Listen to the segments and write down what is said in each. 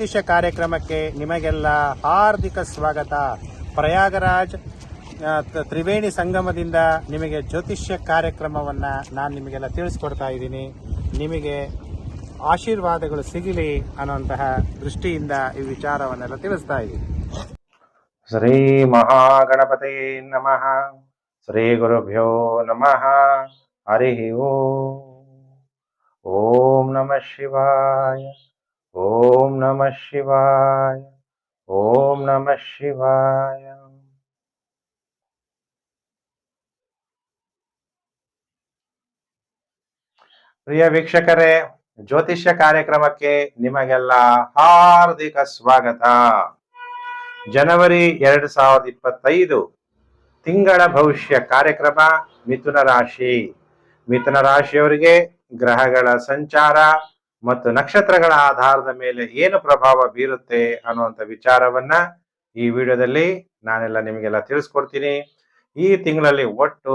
ಜ್ಯೋತಿಷ್ಯ ಕಾರ್ಯಕ್ರಮಕ್ಕೆ ನಿಮಗೆಲ್ಲ ಹಾರ್ದಿಕ ಸ್ವಾಗತ. ಪ್ರಯಾಗರಾಜ್ ತ್ರಿವೇಣಿ ಸಂಗಮದಿಂದ ನಿಮಗೆ ಜ್ಯೋತಿಷ್ಯ ಕಾರ್ಯಕ್ರಮವನ್ನ ನಾನು ನಿಮಗೆಲ್ಲ ತಿಳಿಸ್ಕೊಡ್ತಾ ಇದ್ದೀನಿ. ನಿಮಗೆ ಆಶೀರ್ವಾದಗಳು ಸಿಗಲಿ ಅನ್ನುವಂತಹ ದೃಷ್ಟಿಯಿಂದ ಈ ವಿಚಾರವನ್ನೆಲ್ಲ ತಿಳಿಸ್ತಾ ಇದ್ದೀನಿ. ಶ್ರೀ ಮಹಾಗಣಪತಿ ನಮಃ. ಶ್ರೀ ಗುರುಭ್ಯೋ ನಮಃ. ಹರಿ ಓಂ. ಓಂ ನಮಃ ಶಿವಾಯ. ಓಂ ನಮಃ ಶಿವಾಯ, ಓಂ ನಮಃ ಶಿವಾಯ. ಪ್ರಿಯ ವೀಕ್ಷಕರೇ, ಜ್ಯೋತಿಷ್ಯ ಕಾರ್ಯಕ್ರಮಕ್ಕೆ ನಿಮಗೆಲ್ಲ ಹಾರ್ದಿಕ ಸ್ವಾಗತ. ಜನವರಿ ಎರಡು ಸಾವಿರದ ಇಪ್ಪತ್ತೈದು ತಿಂಗಳ ಭವಿಷ್ಯ ಕಾರ್ಯಕ್ರಮ, ಮಿಥುನ ರಾಶಿ. ಮಿಥುನ ರಾಶಿಯವರಿಗೆ ಗ್ರಹಗಳ ಸಂಚಾರ ಮತ್ತು ನಕ್ಷತ್ರಗಳ ಆಧಾರದ ಮೇಲೆ ಏನು ಪ್ರಭಾವ ಬೀರುತ್ತೆ ಅನ್ನುವಂಥ ವಿಚಾರವನ್ನ ಈ ವಿಡಿಯೋದಲ್ಲಿ ನಾನೆಲ್ಲ ನಿಮಗೆಲ್ಲ ತಿಳಿಸ್ಕೊಡ್ತೀನಿ. ಈ ತಿಂಗಳಲ್ಲಿ ಒಟ್ಟು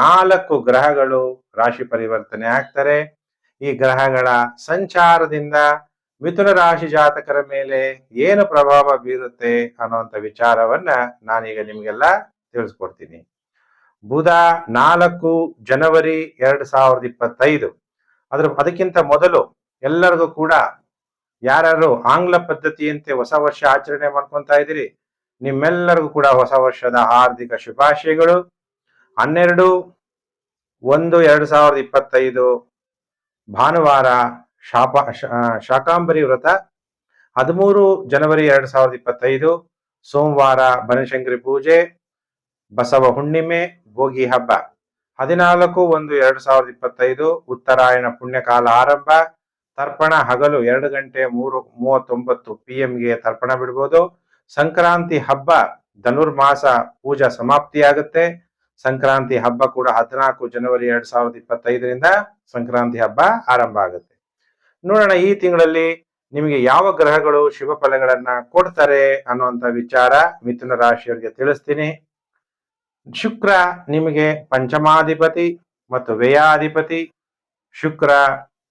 ನಾಲ್ಕು ಗ್ರಹಗಳು ರಾಶಿ ಪರಿವರ್ತನೆ ಆಗ್ತಾರೆ. ಈ ಗ್ರಹಗಳ ಸಂಚಾರದಿಂದ ಮಿಥುನ ರಾಶಿ ಜಾತಕರ ಮೇಲೆ ಏನು ಪ್ರಭಾವ ಬೀರುತ್ತೆ ಅನ್ನುವಂಥ ವಿಚಾರವನ್ನ ನಾನೀಗ ನಿಮಗೆಲ್ಲ ತಿಳಿಸ್ಕೊಡ್ತೀನಿ. ಬುಧ ನಾಲ್ಕು ಜನವರಿ ಎರಡು ಸಾವಿರದ ಇಪ್ಪತ್ತೈದು. ಅದ್ರ ಅದಕ್ಕಿಂತ ಮೊದಲು ಎಲ್ಲರಿಗೂ ಕೂಡ ಯಾರ್ಯಾರು ಆಂಗ್ಲ ಪದ್ಧತಿಯಂತೆ ಹೊಸ ವರ್ಷ ಆಚರಣೆ ಮಾಡ್ಕೊಂತಾ ಇದ್ದೀರಿ, ನಿಮ್ಮೆಲ್ಲರಿಗೂ ಕೂಡ ಹೊಸ ವರ್ಷದ ಹಾರ್ದಿಕ ಶುಭಾಶಯಗಳು. ಹನ್ನೆರಡು ಒಂದು ಎರಡು ಸಾವಿರದ ಇಪ್ಪತ್ತೈದು ಭಾನುವಾರ ಶಾಪ ಶಾಕಾಂಬರಿ ವ್ರತ. ಹದಿಮೂರು ಜನವರಿ ಎರಡು ಸಾವಿರದ ಇಪ್ಪತ್ತೈದು ಸೋಮವಾರ ಬನಶಂಕರಿ ಪೂಜೆ, ಬಸವ ಹುಣ್ಣಿಮೆ, ಭೋಗಿ ಹಬ್ಬ. ಹದಿನಾಲ್ಕು ಒಂದು ಎರಡು ಸಾವಿರದ ಇಪ್ಪತ್ತೈದು ಉತ್ತರಾಯಣ ಪುಣ್ಯಕಾಲ ಆರಂಭ. ತರ್ಪಣ ಹಗಲು ಎರಡು ಗಂಟೆ ಮೂರು, ಮೂವತ್ತೊಂಬತ್ತು ಪಿ ಎಂಗೆ ತರ್ಪಣ ಬಿಡ್ಬೋದು. ಸಂಕ್ರಾಂತಿ ಹಬ್ಬ ಧನುರ್ಮಾಸ ಪೂಜಾ ಸಮಾಪ್ತಿಯಾಗುತ್ತೆ. ಸಂಕ್ರಾಂತಿ ಹಬ್ಬ ಕೂಡ ಹದಿನಾಲ್ಕು ಜನವರಿ ಎರಡ್ ಸಾವಿರದ ಇಪ್ಪತ್ತೈದರಿಂದ ಸಂಕ್ರಾಂತಿ ಹಬ್ಬ ಆರಂಭ ಆಗುತ್ತೆ. ನೋಡೋಣ ಈ ತಿಂಗಳಲ್ಲಿ ನಿಮಗೆ ಯಾವ ಗ್ರಹಗಳು ಶುಭ ಫಲಗಳನ್ನ ಕೊಡ್ತಾರೆ ಅನ್ನುವಂತ ವಿಚಾರ ಮಿಥುನ ರಾಶಿಯವರಿಗೆ ತಿಳಿಸ್ತೀನಿ. ಶುಕ್ರ ನಿಮಗೆ ಪಂಚಮಾಧಿಪತಿ ಮತ್ತು ವ್ಯಯಾಧಿಪತಿ. ಶುಕ್ರ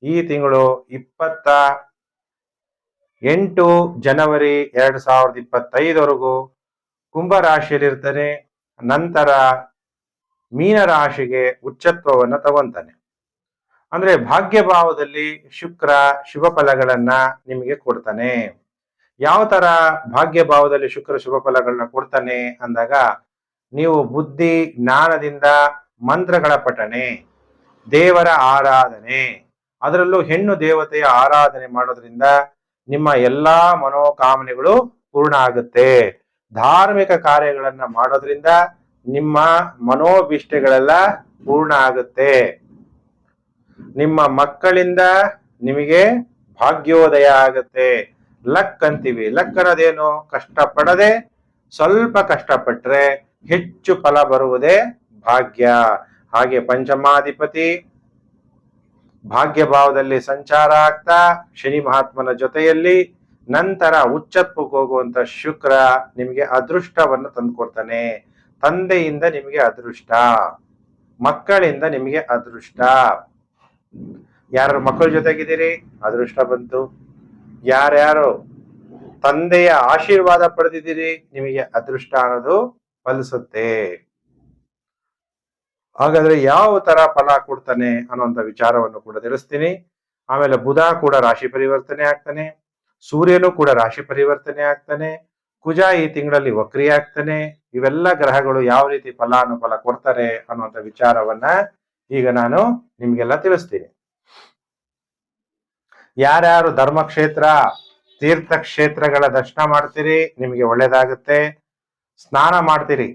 ಈ ತಿಂಗಳು ಇಪ್ಪತ್ತ ಎಂಟು ಜನವರಿ ಎರಡ್ ಸಾವಿರದ ಇಪ್ಪತ್ತೈದವರೆಗೂ ಕುಂಭ ರಾಶಿಯಲ್ಲಿರ್ತಾನೆ. ನಂತರ ಮೀನ ರಾಶಿಗೆ ಉಚ್ಚತ್ವವನ್ನು ತಗೊಂತಾನೆ. ಅಂದ್ರೆ ಭಾಗ್ಯ ಭಾವದಲ್ಲಿ ಶುಕ್ರ ಶುಭ ಫಲಗಳನ್ನ ನಿಮಗೆ ಕೊಡ್ತಾನೆ. ಯಾವ ತರ ಭಾಗ್ಯ ಭಾವದಲ್ಲಿ ಶುಕ್ರ ಶುಭ ಫಲಗಳನ್ನ ಕೊಡ್ತಾನೆ ಅಂದಾಗ ನೀವು ಬುದ್ಧಿ, ಜ್ಞಾನದಿಂದ ಮಂತ್ರಗಳ ಪಠನೆ ದೇವರ ಆರಾಧನೆ. ಅದರಲ್ಲೂ ಹೆಣ್ಣು ದೇವತೆಯ ಆರಾಧನೆ ಮಾಡೋದ್ರಿಂದ ನಿಮ್ಮ ಎಲ್ಲಾ ಮನೋಕಾಮನೆಗಳು ಪೂರ್ಣ ಆಗುತ್ತೆ. ಧಾರ್ಮಿಕ ಕಾರ್ಯಗಳನ್ನ ಮಾಡೋದ್ರಿಂದ ನಿಮ್ಮ ಮನೋಭಿಷ್ಟೆಗಳೆಲ್ಲ ಪೂರ್ಣ ಆಗುತ್ತೆ. ನಿಮ್ಮ ಮಕ್ಕಳಿಂದ ನಿಮಗೆ ಭಾಗ್ಯೋದಯ ಆಗುತ್ತೆ. ಲಕ್ ಅಂತೀವಿ. ಲಕ್ ಅನ್ನೋದೇನು? ಕಷ್ಟಪಡದೆ, ಸ್ವಲ್ಪ ಕಷ್ಟಪಟ್ರೆ ಹೆಚ್ಚು ಫಲ ಬರುವುದೇ ಭಾಗ್ಯ. ಹಾಗೆ ಪಂಚಮಾಧಿಪತಿ ಭಾಗ್ಯ ಭಾವದಲ್ಲಿ ಸಂಚಾರ ಆಗ್ತಾ ಶನಿ ಮಹಾತ್ಮನ ಜೊತೆಯಲ್ಲಿ ನಂತರ ಉಚ್ಚತ್ವಕ್ಕೆ ಹೋಗುವಂತ ಶುಕ್ರ ನಿಮಗೆ ಅದೃಷ್ಟವನ್ನು ತಂದುಕೊಡ್ತಾನೆ. ತಂದೆಯಿಂದ ನಿಮಗೆ ಅದೃಷ್ಟ, ಮಕ್ಕಳಿಂದ ನಿಮಗೆ ಅದೃಷ್ಟ. ಯಾರು ಮಕ್ಕಳ ಜೊತೆಗಿದ್ದೀರಿ? ಅದೃಷ್ಟ ಬಂತು. ಯಾರ್ಯಾರು ತಂದೆಯ ಆಶೀರ್ವಾದ ಪಡೆದಿದ್ದೀರಿ? ನಿಮಗೆ ಅದೃಷ್ಟ ಅನ್ನೋದು ಫಲಿಸುತ್ತೆ ಹಾಗಾದ್ರೆ ಯಾವ ತರ ಫಲ ಕೊಡ್ತಾನೆ ಅನ್ನುವಂತ ವಿಚಾರವನ್ನು ಕೂಡ ತಿಳಿಸ್ತೀನಿ. ಆಮೇಲೆ ಬುಧ ಕೂಡ ರಾಶಿ ಪರಿವರ್ತನೆ ಆಗ್ತಾನೆ. ಸೂರ್ಯನು ಕೂಡ ರಾಶಿ ಪರಿವರ್ತನೆ ಆಗ್ತಾನೆ. ಕುಜ ಈ ತಿಂಗಳಲ್ಲಿ ವಕ್ರಿ ಆಗ್ತಾನೆ. ಇವೆಲ್ಲ ಗ್ರಹಗಳು ಯಾವ ರೀತಿ ಫಲಾನುಫಲ ಕೊಡ್ತಾರೆ ಅನ್ನುವಂತ ವಿಚಾರವನ್ನ ಈಗ ನಾನು ನಿಮ್ಗೆಲ್ಲ ತಿಳಿಸ್ತೀನಿ. ಯಾರ್ಯಾರು ಧರ್ಮಕ್ಷೇತ್ರ, ತೀರ್ಥಕ್ಷೇತ್ರಗಳ ದರ್ಶನ ಮಾಡ್ತೀರಿ, ನಿಮಗೆ ಒಳ್ಳೇದಾಗುತ್ತೆ. ಸ್ನಾನ ಮಾಡ್ತೀರಿ.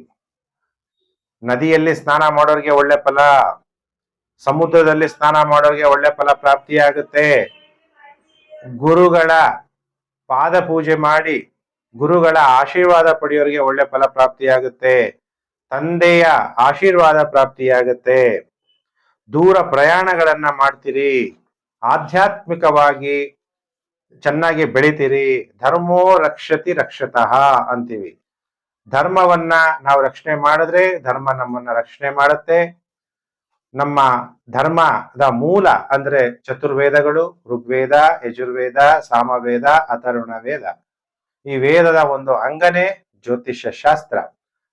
ನದಿಯಲ್ಲಿ ಸ್ನಾನ ಮಾಡೋರಿಗೆ ಒಳ್ಳೆ ಫಲ, ಸಮುದ್ರದಲ್ಲಿ ಸ್ನಾನ ಮಾಡೋರಿಗೆ ಒಳ್ಳೆ ಫಲ ಪ್ರಾಪ್ತಿಯಾಗುತ್ತೆ. ಗುರುಗಳ ಪಾದ ಪೂಜೆ ಮಾಡಿ, ಗುರುಗಳ ಆಶೀರ್ವಾದ ಪಡೆಯೋರಿಗೆ ಒಳ್ಳೆ ಫಲ ಪ್ರಾಪ್ತಿಯಾಗುತ್ತೆ. ತಂದೆಯ ಆಶೀರ್ವಾದ ಪ್ರಾಪ್ತಿಯಾಗುತ್ತೆ. ದೂರ ಪ್ರಯಾಣಗಳನ್ನ ಮಾಡ್ತೀರಿ, ಆಧ್ಯಾತ್ಮಿಕವಾಗಿ ಚೆನ್ನಾಗಿ ಬೆಳಿತೀರಿ. ಧರ್ಮೋ ರಕ್ಷತಿ ರಕ್ಷತಃ ಅಂತೀವಿ. ಧರ್ಮವನ್ನ ನಾವು ರಕ್ಷಣೆ ಮಾಡಿದ್ರೆ ಧರ್ಮ ನಮ್ಮನ್ನ ರಕ್ಷಣೆ ಮಾಡುತ್ತೆ. ನಮ್ಮ ಧರ್ಮದ ಮೂಲ ಅಂದ್ರೆ ಚತುರ್ವೇದಗಳು, ಋಗ್ವೇದ, ಯಜುರ್ವೇದ, ಸಾಮವೇದ ಅಥರ್ವಣ ವೇದ ಈ ವೇದದ ಒಂದು ಅಂಗನೇ ಜ್ಯೋತಿಷ್ಯ ಶಾಸ್ತ್ರ.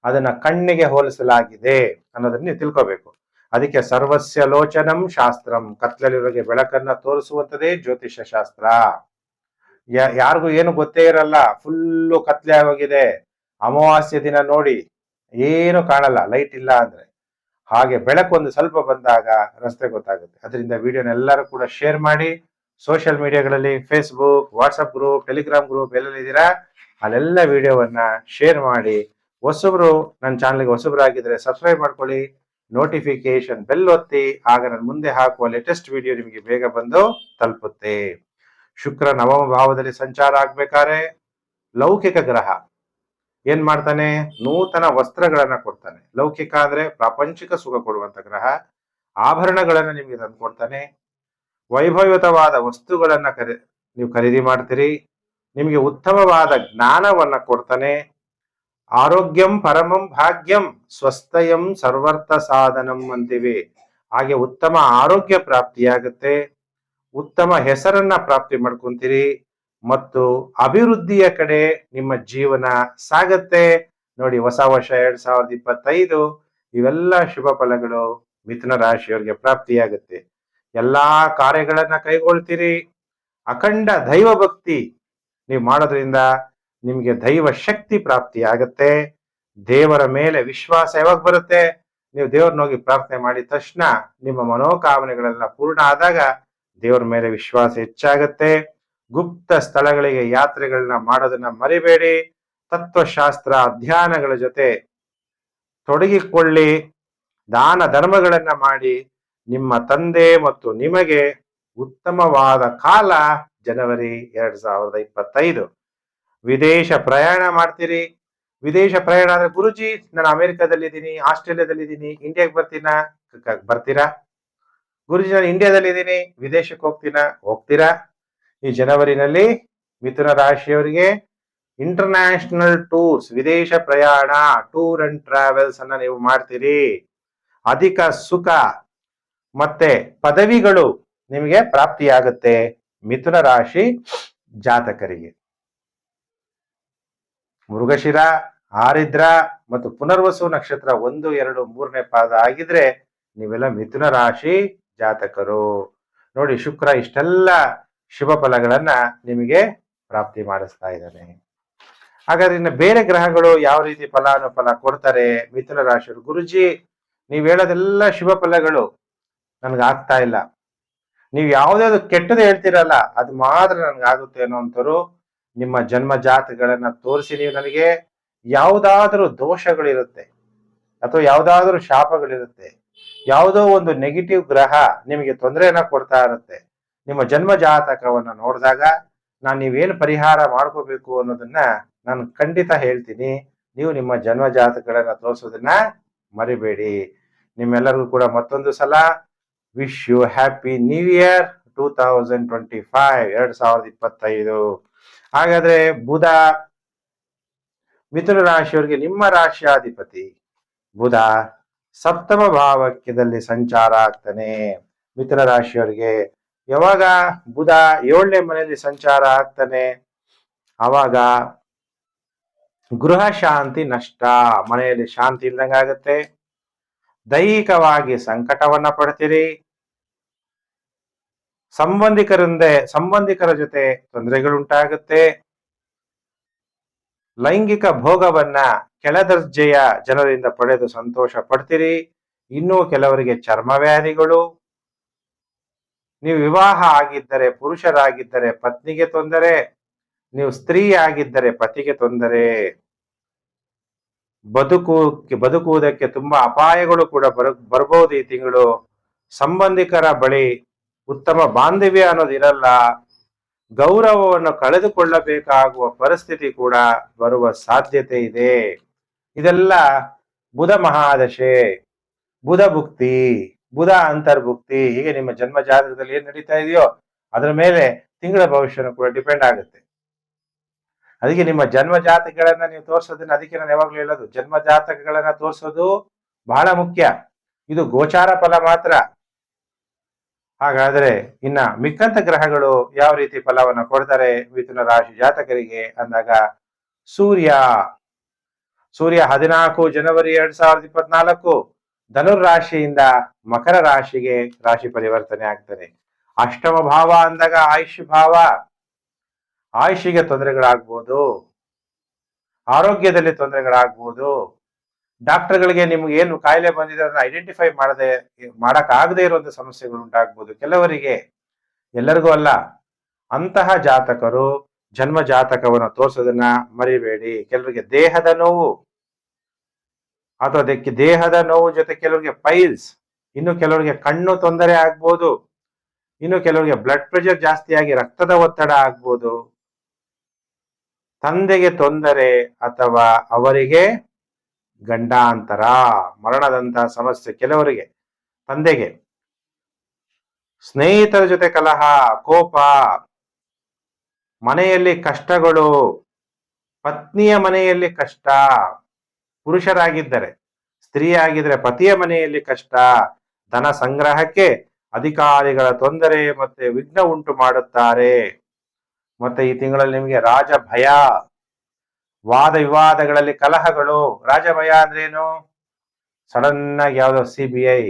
ಅದನ್ನ ಕಣ್ಣಿಗೆ ಹೋಲಿಸಲಾಗಿದೆ ಅನ್ನೋದನ್ನ ನೀವು ತಿಳ್ಕೋಬೇಕು. ಅದಕ್ಕೆ ಸರ್ವಸ್ಯ ಲೋಚನಂ ಶಾಸ್ತ್ರಂ. ಕತ್ಲಲ್ಲಿರೋರಿಗೆ ಬೆಳಕನ್ನ ತೋರಿಸುವಂತದೇ ಜ್ಯೋತಿಷ್ಯ ಶಾಸ್ತ್ರ. ಯಾರಿಗೂ ಏನು ಗೊತ್ತೇ ಇರಲ್ಲ. ಫುಲ್ಲು ಕತ್ಲೆ ಆಗೋಗಿದೆ. ಅಮಾವಾಸ್ಯ ದಿನ ನೋಡಿ ಏನು ಕಾಣಲ್ಲ ಲೈಟ್ ಇಲ್ಲ ಅಂದ್ರೆ. ಹಾಗೆ ಬೆಳಕು ಒಂದು ಸ್ವಲ್ಪ ಬಂದಾಗ ರಸ್ತೆ ಗೊತ್ತಾಗುತ್ತೆ. ಅದರಿಂದ ವಿಡಿಯೋನ ಎಲ್ಲರೂ ಕೂಡ ಶೇರ್ ಮಾಡಿ. Social ಮೀಡಿಯಾಗಳಲ್ಲಿ Facebook WhatsApp group Telegram group ಎಲ್ಲೆಲ್ಲಿದ್ದೀರಾ ಅಲ್ಲೆಲ್ಲ ವಿಡಿಯೋವನ್ನ ಶೇರ್ ಮಾಡಿ. ಹೊಸಬ್ರು ನನ್ನ ಚಾನಲ್ಗೆ ಹೊಸಬ್ರಾಗಿದ್ರೆ ಸಬ್ಸ್ಕ್ರೈಬ್ ಮಾಡ್ಕೊಳ್ಳಿ. ನೋಟಿಫಿಕೇಶನ್ ಬೆಲ್ ಒತ್ತಿ. ಆಗ ನಾನು ಮುಂದೆ ಹಾಕುವ ಲೇಟೆಸ್ಟ್ ವಿಡಿಯೋ ನಿಮಗೆ ಬೇಗ ಬಂದು ತಲುಪುತ್ತೆ. ಶುಕ್ರ ನವಮ ಭಾವದಲ್ಲಿ ಸಂಚಾರ ಆಗ್ಬೇಕಾದ್ರೆ ಲೌಕಿಕ ಗ್ರಹ. ಏನ್ ಮಾಡ್ತಾನೆ? ನೂತನ ವಸ್ತ್ರಗಳನ್ನ ಕೊಡ್ತಾನೆ. ಲೌಕಿಕ ಅಂದ್ರೆ ಪ್ರಾಪಂಚಿಕ ಸುಖ ಕೊಡುವಂತ ಗ್ರಹ. ಆಭರಣಗಳನ್ನ ನಿಮಗೆ ತಂದು ಕೊಡ್ತಾನೆ. ವೈಭವಯುತವಾದ ವಸ್ತುಗಳನ್ನ ಖರೀ, ನೀವು ಖರೀದಿ ಮಾಡ್ತೀರಿ. ನಿಮಗೆ ಉತ್ತಮವಾದ ಜ್ಞಾನವನ್ನ ಕೊಡ್ತಾನೆ. ಆರೋಗ್ಯಂ ಪರಮಂ ಭಾಗ್ಯಂ ಸ್ವಸ್ಥಯಂ ಸರ್ವರ್ಥ ಸಾಧನಂ ಅಂತೀವಿ. ಹಾಗೆ ಉತ್ತಮ ಆರೋಗ್ಯ ಪ್ರಾಪ್ತಿಯಾಗುತ್ತೆ. ಉತ್ತಮ ಹೆಸರನ್ನ ಪ್ರಾಪ್ತಿ ಮಾಡ್ಕೊಂತೀರಿ. ಮತ್ತು ಅಭಿವೃದ್ಧಿಯ ಕಡೆ ನಿಮ್ಮ ಜೀವನ ಸಾಗತ್ತೆ. ನೋಡಿ, ಹೊಸ ವರ್ಷ ಎರಡ್ ಸಾವಿರದ ಇಪ್ಪತ್ತೈದು, ಇವೆಲ್ಲ ಶುಭ ಫಲಗಳು ಮಿಥುನ ರಾಶಿಯವರಿಗೆ ಪ್ರಾಪ್ತಿಯಾಗುತ್ತೆ. ಎಲ್ಲಾ ಕಾರ್ಯಗಳನ್ನ ಕೈಗೊಳ್ತೀರಿ. ಅಖಂಡ ದೈವ ಭಕ್ತಿ ನೀವು ಮಾಡೋದ್ರಿಂದ ನಿಮಗೆ ದೈವ ಶಕ್ತಿ ಪ್ರಾಪ್ತಿ ಆಗತ್ತೆ ದೇವರ ಮೇಲೆ ವಿಶ್ವಾಸ ಯಾವಾಗ ಬರುತ್ತೆ? ನೀವು ದೇವ್ರನ್ನ ಹೋಗಿ ಪ್ರಾರ್ಥನೆ ಮಾಡಿದ ತಕ್ಷಣ ನಿಮ್ಮ ಮನೋಕಾಮನೆಗಳೆಲ್ಲ ಪೂರ್ಣ ಆದಾಗ ದೇವರ ಮೇಲೆ ವಿಶ್ವಾಸ ಹೆಚ್ಚಾಗತ್ತೆ. ಗುಪ್ತ ಸ್ಥಳಗಳಿಗೆ ಯಾತ್ರೆಗಳನ್ನ ಮಾಡೋದನ್ನ ಮರಿಬೇಡಿ. ತತ್ವಶಾಸ್ತ್ರ ಅಧ್ಯಯನಗಳ ಜೊತೆ ತೊಡಗಿಕೊಳ್ಳಿ. ದಾನ ಧರ್ಮಗಳನ್ನ ಮಾಡಿ. ನಿಮ್ಮ ತಂದೆ ಮತ್ತು ನಿಮಗೆ ಉತ್ತಮವಾದ ಕಾಲ ಜನವರಿ ಎರಡ್ ಸಾವಿರದ ಇಪ್ಪತ್ತೈದು. ವಿದೇಶ ಪ್ರಯಾಣ ಮಾಡ್ತೀರಿ. ವಿದೇಶ ಪ್ರಯಾಣ ಅಂದ್ರೆ ಗುರುಜಿ ನಾನು ಆಸ್ಟ್ರೇಲಿಯಾದಲ್ಲಿ ಆಸ್ಟ್ರೇಲಿಯಾದಲ್ಲಿದ್ದೀನಿ, ಇಂಡಿಯಾಗೆ ಬರ್ತೀನಾ ಬರ್ತೀರಾ? ಗುರುಜಿ ನಾನು ಇಂಡಿಯಾದಲ್ಲಿದ್ದೀನಿ ವಿದೇಶಕ್ಕೆ ಹೋಗ್ತೀನಾ? ಹೋಗ್ತೀರಾ? ಈ ಜನವರಿನಲ್ಲಿ ಮಿಥುನ ರಾಶಿಯವರಿಗೆ ಇಂಟರ್ನ್ಯಾಷನಲ್ ಟೂರ್ಸ್ ವಿದೇಶ ಪ್ರಯಾಣ ಟೂರ್ ಅಂಡ್ ಟ್ರಾವೆಲ್ಸ್ ಅನ್ನ ನೀವು ಮಾಡ್ತೀರಿ. ಅಧಿಕ ಸುಖ ಮತ್ತೆ ಪದವಿಗಳು ನಿಮಗೆ ಪ್ರಾಪ್ತಿಯಾಗುತ್ತೆ ಮಿಥುನ ರಾಶಿ ಜಾತಕರಿಗೆ. ಮೃಗಶಿರ ಆರಿದ್ರ ಮತ್ತು ಪುನರ್ವಸು ನಕ್ಷತ್ರ ಒಂದು, ಎರಡು, ಮೂರನೇ ಪಾದ ಆಗಿದ್ರೆ ನೀವೆಲ್ಲ ಮಿಥುನ ರಾಶಿ ಜಾತಕರು. ನೋಡಿ ಶುಕ್ರ ಇಷ್ಟೆಲ್ಲ ಶುಭ ಫಲಗಳನ್ನ ನಿಮಗೆ ಪ್ರಾಪ್ತಿ ಮಾಡಿಸ್ತಾ ಇದ್ದಾನೆ. ಹಾಗಾದ್ರೆ ಇನ್ನು ಬೇರೆ ಗ್ರಹಗಳು ಯಾವ ರೀತಿ ಫಲಾನುಫಲ ಕೊಡ್ತಾರೆ, ಮಿಥುನ ರಾಶಿಯವರು, ಗುರುಜಿ ನೀವು ಹೇಳೋದೆಲ್ಲ ಶುಭ ಫಲಗಳು. ಆಗ್ತಾ ಇಲ್ಲ. ನೀವು ಯಾವ್ದಾವ್ದು ಕೆಟ್ಟದ್ದು ಹೇಳ್ತೀರಲ್ಲ, ಅದು ಮಾತ್ರ ನನ್ಗೆ ಆಗುತ್ತೆ ಅನ್ನೋಂಥವ್ರು ನಿಮ್ಮ ಜನ್ಮ ಜಾತಗಳನ್ನ ತೋರಿಸಿ ನೀವು ನನಗೆ ಯಾವುದಾದ್ರೂ ದೋಷಗಳಿರುತ್ತೆ, ಅಥವಾ ಯಾವುದಾದ್ರೂ ಶಾಪಗಳಿರುತ್ತೆ, ಯಾವುದೋ ಒಂದು ನೆಗೆಟಿವ್ ಗ್ರಹ ನಿಮಗೆ ತೊಂದರೆಯನ್ನ ಕೊಡ್ತಾ ಇರುತ್ತೆ. ನಿಮ್ಮ ಜನ್ಮ ಜಾತಕವನ್ನು ನೋಡಿದಾಗ ನಾನು ನೀವೇನು ಪರಿಹಾರ ಮಾಡ್ಕೋಬೇಕು ಅನ್ನೋದನ್ನ ನಾನು ಖಂಡಿತ ಹೇಳ್ತೀನಿ. ನೀವು ನಿಮ್ಮ ಜನ್ಮ ಜಾತಕಗಳನ್ನ ತೋರಿಸೋದನ್ನ ಮರಿಬೇಡಿ. ನಿಮ್ಮೆಲ್ಲರಿಗೂ ಕೂಡ ಮತ್ತೊಂದು ಸಲ wish you happy new year two thousand twenty five ಎರಡ್ ಸಾವಿರದ ಇಪ್ಪತ್ತೈದು. ಹಾಗಾದ್ರೆ ಬುಧ ಮಿಥುನ ರಾಶಿಯವರಿಗೆ ನಿಮ್ಮ ರಾಶಿಯಾಧಿಪತಿ ಬುಧ ಸಪ್ತಮ ಭಾವಕ್ಯದಲ್ಲಿ ಸಂಚಾರ ಆಗ್ತಾನೆ. ಮಿಥುನ ರಾಶಿಯವರಿಗೆ ಯಾವಾಗ ಬುಧ ಏಳನೇ ಮನೆಯಲ್ಲಿ ಸಂಚಾರ ಆಗ್ತಾನೆ? ಆವಾಗ ಗೃಹ ಶಾಂತಿ ನಷ್ಟ, ಮನೆಯಲ್ಲಿ ಶಾಂತಿ ಇಲ್ದಂಗೆ ದೈಹಿಕವಾಗಿ ಸಂಕಟವನ್ನ ಪಡ್ತೀರಿ. ಸಂಬಂಧಿಕರಿಂದೆ, ಸಂಬಂಧಿಕರ ಜೊತೆ ತೊಂದರೆಗಳುಂಟಾಗುತ್ತೆ. ಲೈಂಗಿಕ ಭೋಗವನ್ನ ಕೆಳದರ್ಜೆಯ ಜನರಿಂದ ಪಡೆದು ಸಂತೋಷ ಪಡ್ತೀರಿ. ಇನ್ನೂ ಕೆಲವರಿಗೆ ಚರ್ಮ ವ್ಯಾಧಿಗಳು ನೀವು ವಿವಾಹ ಆಗಿದ್ದರೆ ಪುರುಷರಾಗಿದ್ದರೆ ಪತ್ನಿಗೆ ತೊಂದರೆ, ನೀವು ಸ್ತ್ರೀ ಆಗಿದ್ದರೆ ಪತಿಗೆ ತೊಂದರೆ. ಬದುಕು, ಬದುಕುವುದಕ್ಕೆ ತುಂಬಾ ಅಪಾಯಗಳು ಕೂಡ ಬರ, ಬರಬಹುದು ಈ ತಿಂಗಳು. ಸಂಬಂಧಿಕರ ಬಳಿ ಉತ್ತಮ ಬಾಂಧವ್ಯ ಅನ್ನೋದು ಇರಲ್ಲ. ಗೌರವವನ್ನು ಕಳೆದುಕೊಳ್ಳಬೇಕಾಗುವ ಪರಿಸ್ಥಿತಿ ಕೂಡ ಬರುವ ಸಾಧ್ಯತೆ ಇದೆ. ಇದೆಲ್ಲ ಬುಧ ಮಹಾದಶೆ, ಬುಧ ಭುಕ್ತಿ. ಬುಧ ಅಂತರ್ಭುಕ್ತಿ, ಹೀಗೆ ನಿಮ್ಮ ಜನ್ಮ ಜಾತಕದಲ್ಲಿ ಏನ್ ನಡೀತಾ ಇದೆಯೋ ಅದರ ಮೇಲೆ ತಿಂಗಳ ಭವಿಷ್ಯನೂ ಕೂಡ ಡಿಪೆಂಡ್ ಆಗುತ್ತೆ. ಅದಕ್ಕೆ ನಿಮ್ಮ ಜನ್ಮ ಜಾತಕಗಳನ್ನ ನೀವು ತೋರಿಸೋದನ್ನ ಅದಕ್ಕೆ ನಾನು ಯಾವಾಗ್ಲೂ ಹೇಳೋದು, ಜನ್ಮ ಜಾತಕಗಳನ್ನ ತೋರಿಸೋದು ಬಹಳ ಮುಖ್ಯ. ಇದು ಗೋಚಾರ ಫಲ ಮಾತ್ರ. ಹಾಗಾದ್ರೆ ಇನ್ನ ಮಿಕ್ಕಂತ ಗ್ರಹಗಳು ಯಾವ ರೀತಿ ಫಲವನ್ನ ಕೊಡ್ತಾರೆ ಮಿಥುನ ರಾಶಿ ಜಾತಕರಿಗೆ ಅಂದಾಗ ಸೂರ್ಯ. ಸೂರ್ಯ ಹದಿನಾಲ್ಕು ಜನವರಿ ಎರಡ್ ಸಾವಿರದ ಇಪ್ಪತ್ನಾಲ್ಕು. ಧನುರ್ ರಾಶಿಯಿಂದ ಮಕರ ರಾಶಿಗೆ ರಾಶಿ ಪರಿವರ್ತನೆ ಆಗ್ತದೆ. ಅಷ್ಟಮ ಭಾವ ಅಂದಾಗ ಆಯುಷ್ ಭಾವ. ಆಯುಷಿಗೆ ತೊಂದರೆಗಳಾಗ್ಬೋದು. ಆರೋಗ್ಯದಲ್ಲಿ ತೊಂದರೆಗಳಾಗ್ಬೋದು. ಡಾಕ್ಟರ್ಗಳಿಗೆ ನಿಮ್ಗೆ ಏನು ಕಾಯಿಲೆ ಬಂದಿದೆ ಅದನ್ನ ಐಡೆಂಟಿಫೈ ಮಾಡದೆ ಮಾಡಕ್ ಆಗದೆ ಇರುವಂತ ಸಮಸ್ಯೆಗಳು ಉಂಟಾಗ್ಬೋದು. ಕೆಲವರಿಗೆ, ಎಲ್ಲರಿಗೂ ಅಲ್ಲ, ಅಂತಹ ಜಾತಕರು ಜನ್ಮ ಜಾತಕವನ್ನು ತೋರಿಸೋದನ್ನ ಮರಿಬೇಡಿ. ಕೆಲವರಿಗೆ ದೇಹದ ನೋವು. ಅಥವಾ ಅದಕ್ಕೆ ದೇಹದ ನೋವು ಜೊತೆ ಕೆಲವರಿಗೆ ಪೈಲ್ಸ್ ಇನ್ನು ಕೆಲವರಿಗೆ ಕಣ್ಣು ತೊಂದರೆ ಆಗ್ಬೋದು, ಇನ್ನು ಕೆಲವರಿಗೆ ಬ್ಲಡ್ ಪ್ರೆಷರ್ ಜಾಸ್ತಿಯಾಗಿ ರಕ್ತದ ಒತ್ತಡ ಆಗ್ಬೋದು. ತಂದೆಗೆ ತೊಂದರೆ ಅಥವಾ ಅವರಿಗೆ ಗಂಡಾಂತರ ಮರಣದಂತಹ ಸಮಸ್ಯೆ ಕೆಲವರಿಗೆ. ತಂದೆಗೆ ಸ್ನೇಹಿತರ ಜೊತೆ ಕಲಹ, ಕೋಪ, ಮನೆಯಲ್ಲಿ ಕಷ್ಟಗಳು, ಪತ್ನಿಯ ಮನೆಯಲ್ಲಿ ಕಷ್ಟ. ಪುರುಷರಾಗಿದ್ದರೆ, ಸ್ತ್ರೀಯಾಗಿದ್ದರೆ ಪತಿಯ ಮನೆಯಲ್ಲಿ ಕಷ್ಟ, ಧನ ಸಂಗ್ರಹಕ್ಕೆ ಅಧಿಕಾರಿಗಳ ತೊಂದರೆ ಮತ್ತೆ ವಿಘ್ನ ಉಂಟು ಮಾಡುತ್ತಾರೆ. ಮತ್ತೆ ಈ ತಿಂಗಳಲ್ಲಿ ನಿಮಗೆ ರಾಜ ಭಯ ವಾದ ವಿವಾದಗಳಲ್ಲಿ ಕಲಹಗಳು. ರಾಜ ಭಯ ಅಂದ್ರೇನು? ಸಡನ್ ಆಗಿ ಯಾವ್ದೋ C B I,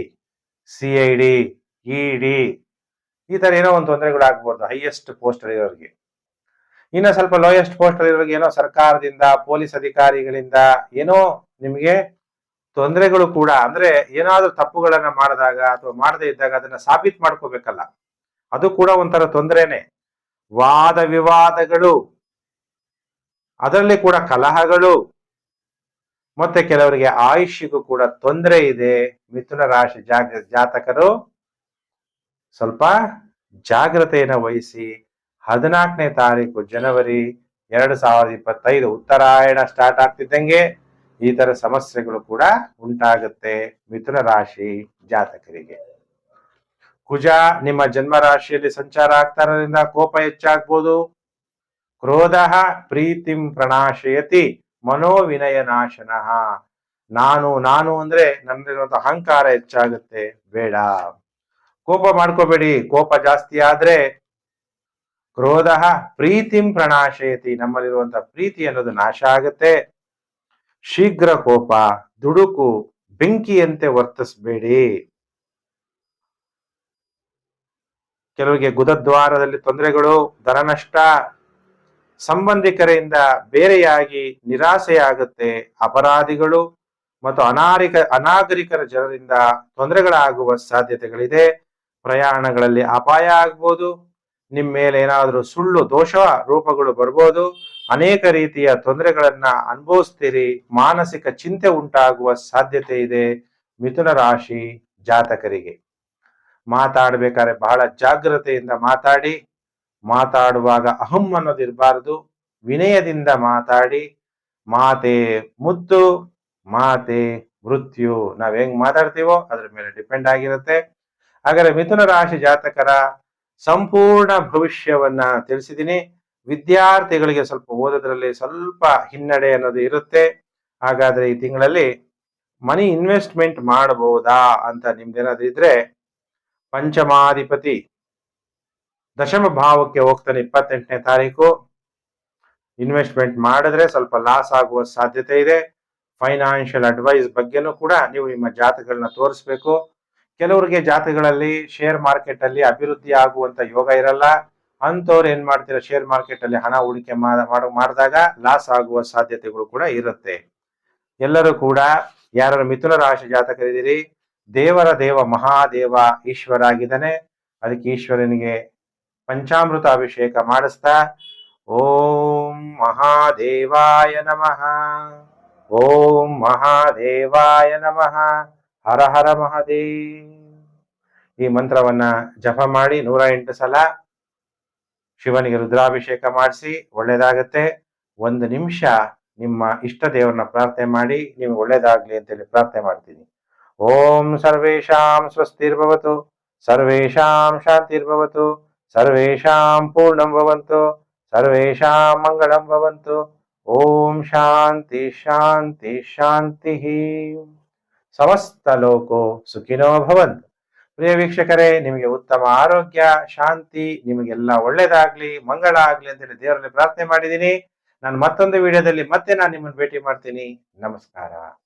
C I D, E D ಈ ತರ ಏನೋ ಒಂದು ತೊಂದರೆಗಳು ಆಗ್ಬೋದು ಹೈಯೆಸ್ಟ್ ಪೋಸ್ಟ್ ಇರೋರಿಗೆ ಇನ್ನು ಸ್ವಲ್ಪ ಲೋಯೆಸ್ಟ್ ಪೋಸ್ಟ್ ಇರೋರಿಗೆ ಏನೋ ಸರ್ಕಾರದಿಂದ ಪೊಲೀಸ್ ಅಧಿಕಾರಿಗಳಿಂದ ಏನೋ ನಿಮಗೆ ತೊಂದರೆಗಳು ಕೂಡ ಅಂದ್ರೆ ಏನಾದ್ರೂ ತಪ್ಪುಗಳನ್ನ ಮಾಡಿದಾಗ ಅಥವಾ ಮಾಡದೇ ಇದ್ದಾಗ ಅದನ್ನ ಸಾಬೀತ್ ಮಾಡ್ಕೋಬೇಕಲ್ಲ. ಅದು ಕೂಡ ಒಂಥರ ತೊಂದರೆನೆ. ವಾದ ವಿವಾದಗಳು. ಅದರಲ್ಲಿ ಕೂಡ ಕಲಹಗಳು. ಮತ್ತೆ ಕೆಲವರಿಗೆ ಆಯುಷ್ಯಗೂ ಕೂಡ ತೊಂದರೆ ಇದೆ. ಮಿಥುನ ರಾಶಿ ಜಾಗ, ಜಾತಕರು ಸ್ವಲ್ಪ ಜಾಗ್ರತೆಯನ್ನು ವಹಿಸಿ ಹದಿನಾಲ್ಕನೇ ತಾರೀಕು ಜನವರಿ ಎರಡು ಸಾವಿರದ ಇಪ್ಪತ್ತೈದು ಉತ್ತರಾಯಣ ಸ್ಟಾರ್ಟ್ ಆಗ್ತಿದ್ದಂಗೆ ಈ ತರ ಸಮಸ್ಯೆಗಳು ಕೂಡ ಉಂಟಾಗುತ್ತೆ ಮಿಥುನ ರಾಶಿ ಜಾತಕರಿಗೆ. ಕುಜ ನಿಮ್ಮ ಜನ್ಮ ರಾಶಿಯಲ್ಲಿ ಸಂಚಾರ ಆಗ್ತಾರೋದ್ರಿಂದ ಕೋಪ ಹೆಚ್ಚಾಗ್ಬೋದು. ಕ್ರೋಧ ಪ್ರೀತಿಂ ಪ್ರಣಾಶಯತಿ ಮನೋವಿನಯ ನಾಶನಃ ನಾನು ನಾನು ಅಂದ್ರೆ ನನ್ನಲ್ಲಿರುವಂತ ಅಹಂಕಾರ ಹೆಚ್ಚಾಗುತ್ತೆ. ಬೇಡ. ಕೋಪ ಮಾಡ್ಕೋಬೇಡಿ. ಕೋಪ ಜಾಸ್ತಿ ಆದ್ರೆ ಕ್ರೋಧ ಪ್ರೀತಿಂ ಪ್ರಣಾಶಯತಿ. ನಮ್ಮಲ್ಲಿರುವಂತ ಪ್ರೀತಿ ಅನ್ನೋದು ನಾಶ ಆಗುತ್ತೆ. ಶೀಘ್ರ ಕೋಪ, ದುಡುಕು, ಬೆಂಕಿಯಂತೆ ವರ್ತಿಸಬೇಡಿ. ಕೆಲವರಿಗೆ ಗುದದ್ವಾರದಲ್ಲಿ ತೊಂದರೆಗಳು ಧನನಷ್ಟ ಸಂಬಂಧಿಕರಿಂದ ಬೇರೆಯಾಗಿ ನಿರಾಸೆಯಾಗುತ್ತೆ. ಅಪರಾಧಿಗಳು ಮತ್ತು ಅನಾರಿಕ, ಅನಾಗರಿಕರ ಜನರಿಂದ ತೊಂದರೆಗಳಾಗುವ ಸಾಧ್ಯತೆಗಳಿದೆ. ಪ್ರಯಾಣಗಳಲ್ಲಿ ಅಪಾಯ ಆಗ್ಬೋದು. ನಿಮ್ಮ ಮೇಲೆ ಏನಾದರೂ ಸುಳ್ಳು, ದೋಷ, ರೂಪಗಳು ಬರ್ಬೋದು, ಅನೇಕ ರೀತಿಯ ತೊಂದರೆಗಳನ್ನ ಅನುಭವಿಸ್ತೀರಿ, ಮಾನಸಿಕ ಚಿಂತೆ ಉಂಟಾಗುವ ಸಾಧ್ಯತೆ ಇದೆ ಮಿಥುನ ರಾಶಿ ಜಾತಕರಿಗೆ. ಮಾತಾಡ್ಬೇಕಾದ್ರೆ ಬಹಳ ಜಾಗ್ರತೆಯಿಂದ ಮಾತಾಡಿ, ಮಾತಾಡುವಾಗ ಅಹಂ ಅನ್ನೋದಿರಬಾರದು ವಿನಯದಿಂದ ಮಾತಾಡಿ, ಮಾತೆ ಮುತ್ತು, ಮಾತೆ ಮೃತ್ಯು, ನಾವ್ ಹೆಂಗ್ ಮಾತಾಡ್ತೀವೋ ಅದ್ರ ಮೇಲೆ ಡಿಪೆಂಡ್ ಆಗಿರುತ್ತೆ. ಹಾಗಾದ್ರೆ ಮಿಥುನ ರಾಶಿ ಜಾತಕರ ಸಂಪೂರ್ಣ ಭವಿಷ್ಯವನ್ನ ತಿಳಿಸಿದ್ದೀನಿ. ವಿದ್ಯಾರ್ಥಿಗಳಿಗೆ ಸ್ವಲ್ಪ ಓದೋದ್ರಲ್ಲಿ ಸ್ವಲ್ಪ ಹಿನ್ನಡೆ ಅನ್ನೋದು ಇರುತ್ತೆ. ಹಾಗಾದ್ರೆ ಈ ತಿಂಗಳಲ್ಲಿ ಮನಿ ಇನ್ವೆಸ್ಟ್ಮೆಂಟ್ ಮಾಡಬಹುದಾ ಅಂತ ನಿಮ್ದೇನಾದ್ರೂ ಇದ್ರೆ ಪಂಚಮಾಧಿಪತಿ ದಶಮ ಭಾವಕ್ಕೆ ಹೋಗ್ತಾನೆ ಇಪ್ಪತ್ತೆಂಟನೇ ತಾರೀಕು. ಇನ್ವೆಸ್ಟ್ಮೆಂಟ್ ಮಾಡಿದ್ರೆ ಸ್ವಲ್ಪ ಲಾಸ್ ಆಗುವ ಸಾಧ್ಯತೆ ಇದೆ. ಫೈನಾನ್ಷಿಯಲ್ ಅಡ್ವೈಸ್ ಬಗ್ಗೆನೂ ಕೂಡ ನೀವು ನಿಮ್ಮ ಜಾತಕಗಳನ್ನ ತೋರಿಸ್ಬೇಕು. ಕೆಲವರಿಗೆ ಜಾತಕಗಳಲ್ಲಿ ಶೇರ್ ಮಾರ್ಕೆಟ್ ಅಲ್ಲಿ ಅಭಿವೃದ್ಧಿ ಆಗುವಂತ ಯೋಗ ಇರಲ್ಲ. ಅಂತವ್ರು ಏನ್ ಮಾಡ್ತೀರಾ? ಶೇರ್ ಮಾರ್ಕೆಟ್ ಅಲ್ಲಿ ಹಣ ಹೂಡಿಕೆ ಮಾಡಿದಾಗ ಲಾಸ್ ಆಗುವ ಸಾಧ್ಯತೆಗಳು ಕೂಡ ಇರುತ್ತೆ. ಎಲ್ಲರೂ ಕೂಡ ಯಾರು ಮಿಥುನ ರಾಶಿ ಜಾತಕರಿದ್ದೀರಿ? ದೇವರ ದೇವ ಮಹಾದೇವ ಈಶ್ವರ ಆಗಿದ್ದಾನೆ. ಅದಕ್ಕೆ ಈಶ್ವರನಿಗೆ ಪಂಚಾಮೃತ ಅಭಿಷೇಕ ಮಾಡಿಸ್ತಾ, ಓಂ ಮಹಾದೇವಾಯ ನಮಃ. ಓಂ ಮಹಾದೇವಾಯ ನಮಃ. ಹರ ಹರ ಮಹಾದೇವ್. ಈ ಮಂತ್ರವನ್ನ ಜಪ ಮಾಡಿ ನೂರ ಎಂಟು ಸಲ ಶಿವನಿಗೆ ರುದ್ರಾಭಿಷೇಕ ಮಾಡಿಸಿ, ಒಳ್ಳೇದಾಗತ್ತೆ. ಒಂದು ನಿಮಿಷ ನಿಮ್ಮ ಇಷ್ಟ ದೇವರನ್ನ ಪ್ರಾರ್ಥನೆ ಮಾಡಿ, ನಿಮ್ಗೆ ಒಳ್ಳೇದಾಗ್ಲಿ ಅಂತೇಳಿ ಪ್ರಾರ್ಥನೆ ಮಾಡ್ತೀನಿ. ಓಂ ಸರ್ವೇಷಾಂ ಸ್ವಸ್ತಿರ್ಭವತು, ಸರ್ವೇಷಾಂ ಶಾಂತಿರ್ಭವತು, ಸರ್ವೇಷಾಂ ಪೂರ್ಣಂ ಭವಂತು, ಸರ್ವೇಷಾಂ ಮಂಗಳಂ ಭವಂತು. ಓಂ ಶಾಂತಿ ಶಾಂತಿ ಶಾಂತಿ ಸಮಸ್ತ ಲೋಕೋ ಸುಖಿನೋ ಭವಂತು. ಪ್ರಿಯ ವೀಕ್ಷಕರೇ, ನಿಮಗೆ ಉತ್ತಮ ಆರೋಗ್ಯ, ಶಾಂತಿ, ನಿಮಗೆಲ್ಲ ಒಳ್ಳೇದಾಗ್ಲಿ ಮಂಗಳ ಆಗ್ಲಿ ಅಂತೇಳಿ ದೇವರಲ್ಲಿ ಪ್ರಾರ್ಥನೆ ಮಾಡಿದ್ದೀನಿ. ನಾನು ಮತ್ತೊಂದು ವಿಡಿಯೋದಲ್ಲಿ ಮತ್ತೆ ನಾನು ನಿಮ್ಮನ್ನು ಭೇಟಿ ಮಾಡ್ತೀನಿ. ನಮಸ್ಕಾರ.